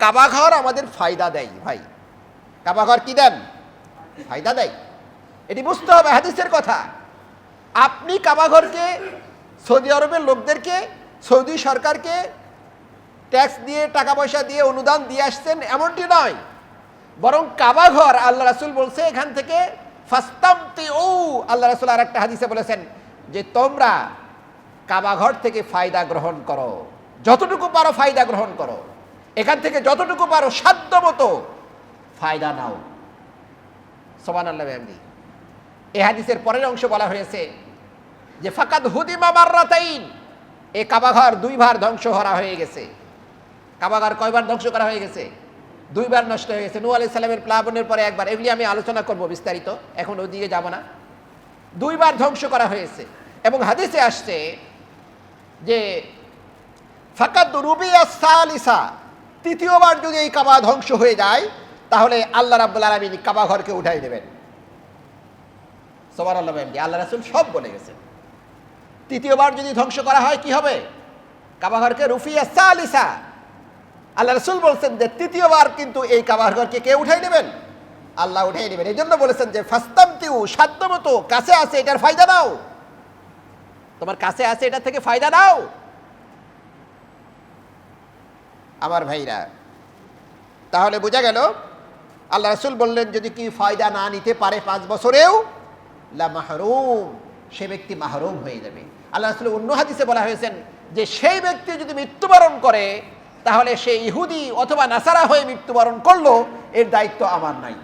কাবাঘর আমাদের ফায়দা দেয়, ভাই। কাবাঘর কি দেন? ফায়দা দেয়। এটি বুঝতে হবে, হাদিসের কথা। আপনি কাবাঘরকে, সৌদি আরবের লোকদেরকে, সৌদি সরকারকে ট্যাক্স দিয়ে টাকা পয়সা দিয়ে অনুদান দিয়ে আসছেন এমনটি নয়। বরং কাবাঘর, আল্লাহ রাসুল বলছে, এখান থেকে ফাস্তামতি ও আল্লাহ রাসুল আর একটা হাদিসে বলেছেন যে তোমরা কাবাঘর থেকে ফায়দা গ্রহণ করো। যতটুকু পারো ফায়দা গ্রহণ করো। এখান থেকে যতটুকু পারো সাধ্য মতো ফায়দা নাও। সমান আল্লাহ এ হাদিসের পরের অংশ বলা হয়েছে যে, ফাকাদ হুদিমা মাররাতাইন। এ কাবাঘর দুইবার ধ্বংস করা হয়ে গেছে। কাবাঘর কয়বার ধ্বংস করা হয়ে গেছে? দুইবার নষ্ট হয়ে গেছে। নু আলি সালামের প্লাবনের পরে একবার। এগুলি আমি আলোচনা করব বিস্তারিত, এখন ওদিকে যাব না। দুইবার ধ্বংস করা হয়েছে। এবং হাদিসে আসছে যে, ফাকাদ রুবিয়া সালিসা তৃতীয়বার যদি এই কাবা ধ্বংস হয়ে যায়, তাহলে আল্লাহ রাব্বুল আলামিন কাবা ঘরকে উঠাই দেবেন। সোবার আল্লাহ আল্লাহ রাসুল সব বলে গেছেন। তৃতীয়বার যদি ধ্বংস করা হয়, কি হবে? কাবাঘরকে রুফিয়া সালিসা। আল্লাহ রসুল বলছেন যে, তৃতীয়বার কিন্তু এই কাবাঘরকে কে উঠাই নেবেন আল্লাহ উঠাই নেবেন এই জন্য বলেছেন যে ফাস্তাম তিউ সাধ্য কাছে আছে, এটার ফায়দা নাও তোমার কাছে আছে এটা থেকে ফায়দা নাও আমার ভাইরা। তাহলে বোঝা গেল, আল্লাহ রসুল বললেন, যদি কি ফায়দা না নিতে পারে পাঁচ বছরেও, লা মাহরুম, সে ব্যক্তি মাহরুম হয়ে যাবে। আল্লাহ রসুল অন্য হাদিসে বলা হয়েছেন যে, সেই ব্যক্তি যদি মৃত্যুবরণ করে, তাহলে সে ইহুদি অথবা নাসারা হয়ে মৃত্যুবরণ করল, এর দায়িত্ব আমার নাই।